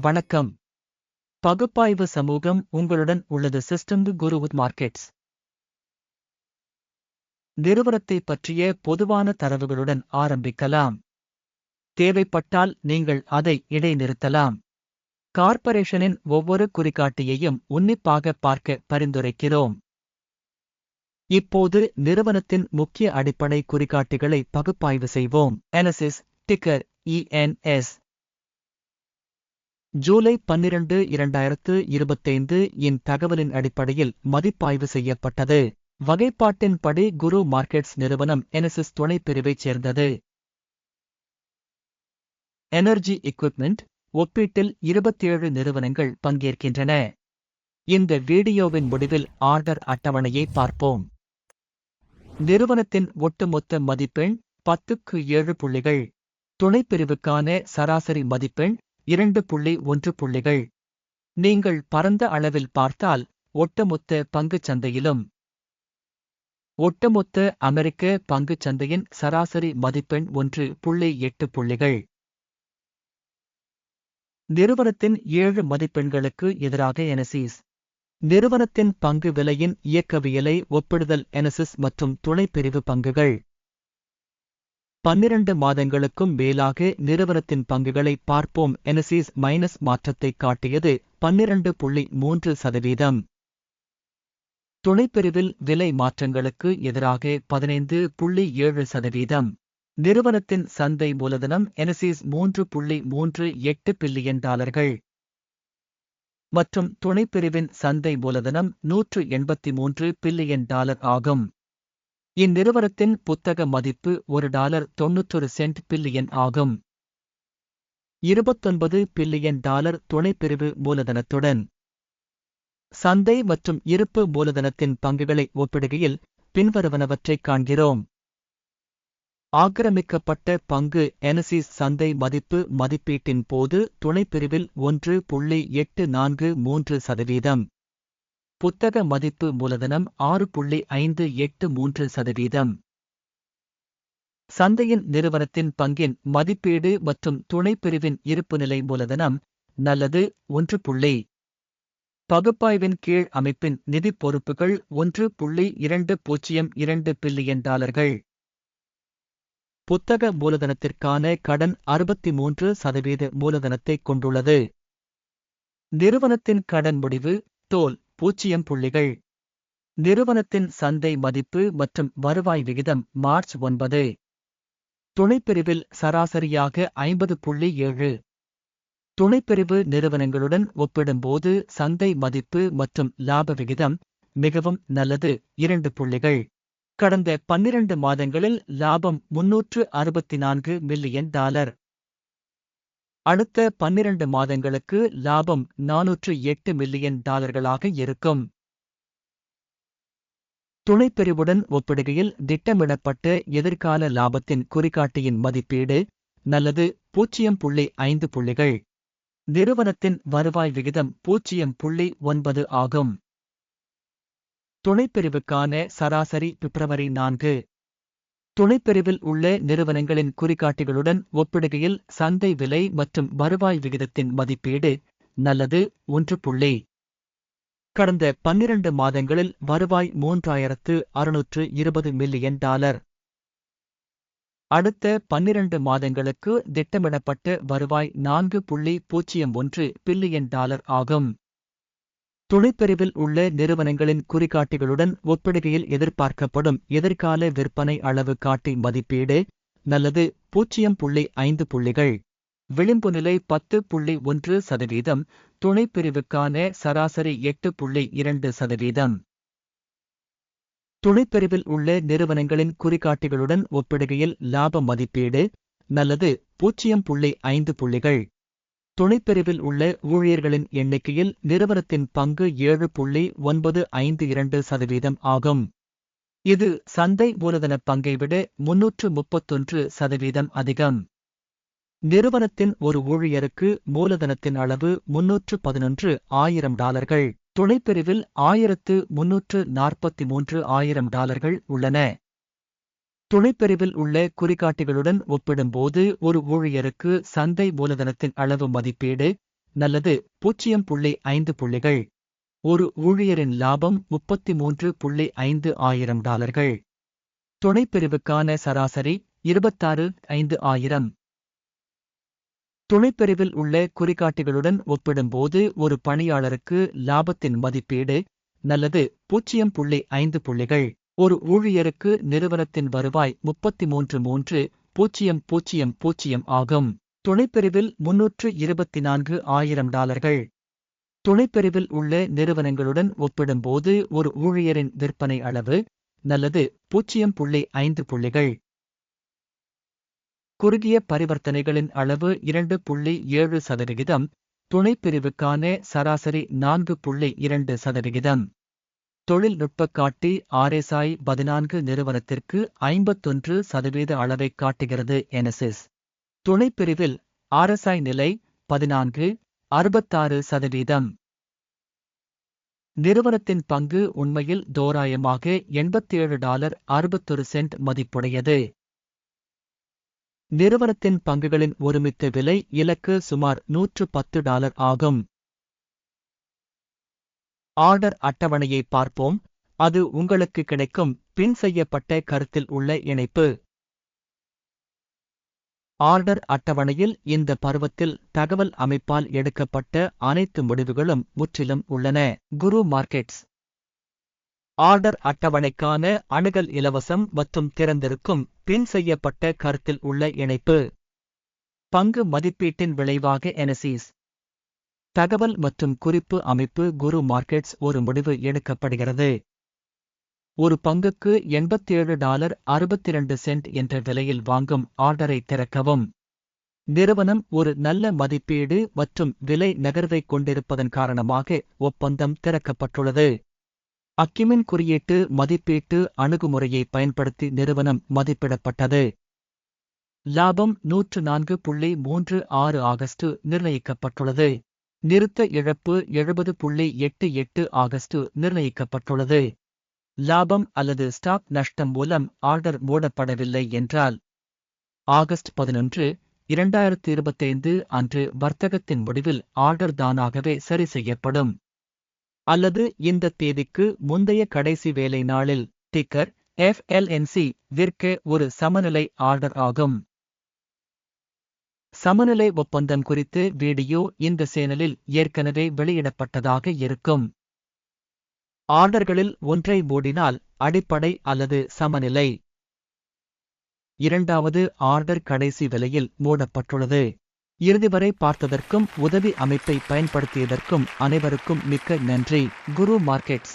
வணக்கம். பகுப்பாய்வு சமூகம் உங்களுடன் உள்ளது சிஸ்டம் குரு வித் மார்க்கெட்ஸ் நிறுவனத்தை பற்றிய பொதுவான தரவுகளுடன் ஆரம்பிக்கலாம். தேவைப்பட்டால் நீங்கள் அதை இடைநிறுத்தலாம். கார்ப்பரேஷனின் ஒவ்வொரு குறிகாட்டியையும் உன்னிப்பாக பார்க்க பரிந்துரைக்கிறோம். இப்போது நிறுவனத்தின் முக்கிய அடிப்படை குறிகாட்டிகளை பகுப்பாய்வு செய்வோம். எனசிஸ் டிக்கர் இஎன்எஸ் ஜூலை பன்னிரண்டு இரண்டாயிரத்து இருபத்தைந்து இன் தகவலின் அடிப்படையில் மதிப்பாய்வு செய்யப்பட்டது. வகைப்பாட்டின்படி குரு மார்க்கெட்ஸ் நிறுவனம் எனசிஸ் துணைப்பிரிவைச் சேர்ந்தது. எனர்ஜி எக்யூப்மெண்ட் ஒப்பீட்டில் இருபத்தேழு நிறுவனங்கள் பங்கேற்கின்றன. இந்த வீடியோவின் முடிவில் ஆர்டர் அட்டவணையை பார்ப்போம். நிறுவனத்தின் ஒட்டுமொத்த மதிப்பெண் பத்துக்கு ஏழு புள்ளிகள். துணைப்பிரிவுக்கான சராசரி மதிப்பெண் இரண்டு புள்ளி ஒன்று புள்ளிகள். நீங்கள் பரந்த அளவில் பார்த்தால் ஒட்டுமொத்த பங்குச் சந்தையிலும் ஒட்டுமொத்த அமெரிக்க பங்குச் சந்தையின் சராசரி மதிப்பெண் ஒன்று புள்ளி எட்டு புள்ளிகள். நிறுவனத்தின் ஏழு மதிப்பெண்களுக்கு எதிராக எனசிஸ் நிறுவனத்தின் பங்கு விலையின் இயக்கவியலை ஒப்பிடுதல் எனசிஸ் மற்றும் துணைப்பிரிவு பங்குகள். பன்னிரண்டு மாதங்களுக்கும் மேலாக நிறுவனத்தின் பங்குகளை பார்ப்போம். எனசிஸ் மைனஸ் மாற்றத்தை காட்டியது பன்னிரண்டு புள்ளி மூன்று சதவீதம். துணைப்பிரிவில் விலை மாற்றங்களுக்கு எதிராக பதினைந்து புள்ளி ஏழு சதவீதம். நிறுவனத்தின் சந்தை மூலதனம் எனசிஸ் மூன்று புள்ளி மூன்று எட்டு பில்லியன் டாலர்கள். மற்றும் துணைப்பிரிவின் சந்தை மூலதனம் நூற்று எண்பத்தி மூன்று பில்லியன் டாலர் ஆகும். இந்நிறுவனத்தின் புத்தக மதிப்பு ஒரு டாலர் தொன்னூற்றொரு சென்ட் பில்லியன் ஆகும். இருபத்தொன்பது பில்லியன் டாலர் துணைப்பிரிவு மூலதனத்துடன். சந்தை மற்றும் இருப்பு மூலதனத்தின் பங்குகளை ஒப்பிடுகையில் பின்வருவனவற்றைக் காண்கிறோம். ஆக்கிரமிக்கப்பட்ட பங்கு எனசிஸ் சந்தை மதிப்பு மதிப்பீட்டின் போது துணைப்பிரிவில் ஒன்று புள்ளி எட்டு நான்கு மூன்று சதவீதம். புத்தக மதிப்பு மூலதனம் ஆறு புள்ளி ஐந்து எட்டு மூன்று சதவீதம். சந்தையின் நிறுவனத்தின் பங்கின் மதிப்பீடு மற்றும் துணைப்பிரிவின் இருப்புநிலை மூலதனம் நல்லது ஒன்று புள்ளி. பகுப்பாய்வின் கீழ் அமைப்பின் நிதி பொறுப்புகள் ஒன்று புள்ளி இரண்டு பூஜ்ஜியம் இரண்டு பில்லியன் டாலர்கள். புத்தக மூலதனத்திற்கான கடன் அறுபத்தி மூன்று சதவீத மூலதனத்தைக் கொண்டுள்ளது. நிறுவனத்தின் கடன் முடிவு தோல் பூஜ்ஜியம் புள்ளிகள். நிறுவனத்தின் சந்தை மதிப்பு மற்றும் வருவாய் விகிதம் மார்ச் ஒன்பது. துணைப்பிரிவில் சராசரியாக ஐம்பது புள்ளி ஏழு. துணைப்பிரிவு நிறுவனங்களுடன் ஒப்பிடும்போது சந்தை மதிப்பு மற்றும் லாப விகிதம் மிகவும் நல்லது. இரண்டு புள்ளிகள். கடந்த பன்னிரண்டு மாதங்களில் லாபம் முன்னூற்று அறுபத்தி நான்கு மில்லியன் டாலர். அடுத்த பன்னிரண்டு மாதங்களுக்கு லாபம் நானூற்று எட்டு மில்லியன் டாலர்களாக இருக்கும். துணைப்பிரிவுடன் ஒப்பிடுகையில் திட்டமிடப்பட்ட எதிர்கால லாபத்தின் குறிகாட்டியின் மதிப்பீடு நல்லது பூஜ்ஜியம் புள்ளி ஐந்து புள்ளிகள். நிறுவனத்தின் வருவாய் விகிதம் பூஜ்ஜியம் புள்ளி ஒன்பது ஆகும். துணைப்பிரிவுக்கான சராசரி பிப்ரவரி நான்கு துணைப்பிரிவில் உள்ள நிறுவனங்களின் குறிகாட்டிகளுடன் ஒப்பிடுகையில் சந்தை விலை மற்றும் வருவாய் விகிதத்தின் மதிப்பீடு நல்லது ஒன்று புள்ளி. கடந்த பன்னிரண்டு மாதங்களில் வருவாய் மூன்றாயிரத்து அறுநூற்று இருபது மில்லியன் டாலர். அடுத்த பன்னிரண்டு மாதங்களுக்கு திட்டமிடப்பட்ட வருவாய் நான்கு புள்ளி பூஜ்ஜியம் ஒன்று பில்லியன் டாலர் ஆகும். துணைப்பிரிவில் உள்ள நிறுவனங்களின் குறிகாட்டிகளுடன் ஒப்பிடுகையில் எதிர்பார்க்கப்படும் எதிர்கால விற்பனை அளவு காட்டி மதிப்பீடு நல்லது பூஜ்ஜியம் புள்ளி ஐந்து புள்ளிகள் விளிம்பு நிலை பத்து புள்ளி ஒன்று சதவீதம் துணைப்பிரிவுக்கான சராசரி எட்டு புள்ளி இரண்டு சதவீதம். துணைப்பிரிவில் உள்ள நிறுவனங்களின் குறிகாட்டிகளுடன் ஒப்பிடுகையில் லாப மதிப்பீடு நல்லது பூஜ்ஜியம் புள்ளி ஐந்து புள்ளிகள் துணைப்பிரிவில் உள்ள ஊழியர்களின் எண்ணிக்கையில் நிறுவனத்தின் பங்கு ஏழு புள்ளி ஒன்பது ஐந்து இரண்டு சதவீதம் ஆகும். இது சந்தை மூலதன பங்கை விட முன்னூற்று முப்பத்தொன்று சதவீதம் அதிகம். நிறுவனத்தின் ஒரு ஊழியருக்கு மூலதனத்தின் அளவு முன்னூற்று பதினொன்று ஆயிரம் டாலர்கள். துணைப்பிரிவில் ஆயிரத்து முன்னூற்று நாற்பத்தி மூன்று ஆயிரம் டாலர்கள் உள்ளன. துணைப்பிரிவில் உள்ள குறிகாட்டிகளுடன் ஒப்பிடும்போது ஒரு ஊழியருக்கு சந்தை மூலதனத்தின் அளவு மதிப்பீடு நல்லது பூஜ்ஜியம் புள்ளி ஐந்து புள்ளிகள். ஒரு ஊழியரின் லாபம் முப்பத்தி மூன்று புள்ளி ஐந்து ஆயிரம் டாலர்கள். துணைப்பிரிவுக்கான சராசரி இருபத்தாறு ஐந்து ஆயிரம். துணைப்பிரிவில் உள்ள குறிகாட்டிகளுடன் ஒப்பிடும்போது ஒரு பணியாளருக்கு லாபத்தின் மதிப்பீடு நல்லது பூஜ்ஜியம் புள்ளி ஐந்து புள்ளிகள். ஒரு ஊழியருக்கு நிறுவனத்தின் வருவாய் முப்பத்தி மூன்று மூன்று பூஜ்ஜியம் பூஜ்ஜியம் பூஜ்ஜியம் ஆகும். துணைப்பிரிவில் முன்னூற்று இருபத்தி நான்கு ஆயிரம் டாலர்கள். துணைப்பிரிவில் உள்ள நிறுவனங்களுடன் ஒப்பிடும்போது ஒரு ஊழியரின் விற்பனை அளவு நல்லது பூஜ்ஜியம் புள்ளி ஐந்து புள்ளிகள். குறுகிய பரிவர்த்தனைகளின் அளவு இரண்டு புள்ளி ஏழு சதவிகிதம். துணைப்பிரிவுக்கான சராசரி நான்கு புள்ளி இரண்டு சதவிகிதம். தொழில்நுட்ப காட்டி ஆர்எஸ்ஐ பதினான்கு நிறுவனத்திற்கு ஐம்பத்தொன்று சதவீத அளவைக் காட்டுகிறது எனசிஸ் துணைப்பிரிவில் ஆர்எஸ்ஐ நிலை பதினான்கு அறுபத்தாறு சதவீதம். நிறுவனத்தின் பங்கு உண்மையில் தோராயமாக எண்பத்தேழு டாலர் அறுபத்தொரு சென்ட் மதிப்புடையது. நிறுவனத்தின் பங்குகளின் ஒருமித்த விலை இலக்கு சுமார் நூற்று பத்து டாலர் ஆகும். ஆர்டர் அட்டவணையை பார்ப்போம். அது உங்களுக்கு கிடைக்கும். பின் செய்யப்பட்ட கருத்தில் உள்ள இணைப்பு. ஆர்டர் அட்டவணையில் இந்த பருவத்தில் தகவல் அமைப்பால் எடுக்கப்பட்ட அனைத்து முடிவுகளும் முற்றிலும் உள்ளன. குரு மார்க்கெட்ஸ். ஆர்டர் அட்டவணைக்கான அணுகல் இலவசம் மற்றும் திறந்திருக்கும். பின் செய்யப்பட்ட கருத்தில் உள்ள இணைப்பு. பங்கு மதிப்பீட்டின் விளைவாக எனசிஸ் தகவல் மற்றும் குறிப்பு அமைப்பு குரு மார்க்கெட்ஸ் ஒரு முடிவு எடுக்கப்படுகிறது. ஒரு பங்குக்கு எண்பத்தேழு டாலர் அறுபத்தி இரண்டு சென்ட் என்ற விலையில் வாங்கும் ஆர்டரை திறக்கவும். நிறுவனம் ஒரு நல்ல மதிப்பீடு மற்றும் விலை நகர்வைக் கொண்டிருப்பதன் காரணமாக ஒப்பந்தம் திறக்கப்பட்டுள்ளது. அக்கிமின் குறியீட்டு மதிப்பீட்டு அணுகுமுறையை பயன்படுத்தி நிறுவனம் மதிப்பிடப்பட்டது. லாபம் நூற்று நான்கு புள்ளி மூன்று ஆறு ஆகஸ்ட் நிர்ணயிக்கப்பட்டுள்ளது. நிறுத்த இழப்பு எழுபது புள்ளி எட்டு எட்டு ஆகஸ்ட் நிர்ணயிக்கப்பட்டுள்ளது. லாபம் அல்லது ஸ்டாக் நஷ்டம் மூலம் ஆர்டர் மூடப்படவில்லை என்றால் ஆகஸ்ட் பதினொன்று இரண்டாயிரத்தி இருபத்தைந்து அன்று வர்த்தகத்தின் முடிவில் ஆர்டர் தானாகவே சரி செய்யப்படும். அல்லது இந்த தேதிக்கு முந்தைய கடைசி வேலை நாளில் டிக்கர் எஃப்எல்என்சி விற்க ஒரு சமநிலை ஆர்டர் ஆகும். சமநிலை ஒப்பந்தம் குறித்து வீடியோ இந்த சேனலில் ஏற்கனவே வெளியிடப்பட்டதாக இருக்கும். ஆர்டர்களில் ஒன்றை மூடினால் அடிப்படை அல்லது சமநிலை. இரண்டாவது ஆர்டர் கடைசி விலையில் மூடப்பட்டுள்ளது. இறுதி வரை பார்த்ததற்கும் உதவி அமைப்பை பயன்படுத்தியதற்கும் அனைவருக்கும் மிக்க நன்றி. குரு மார்க்கெட்ஸ்.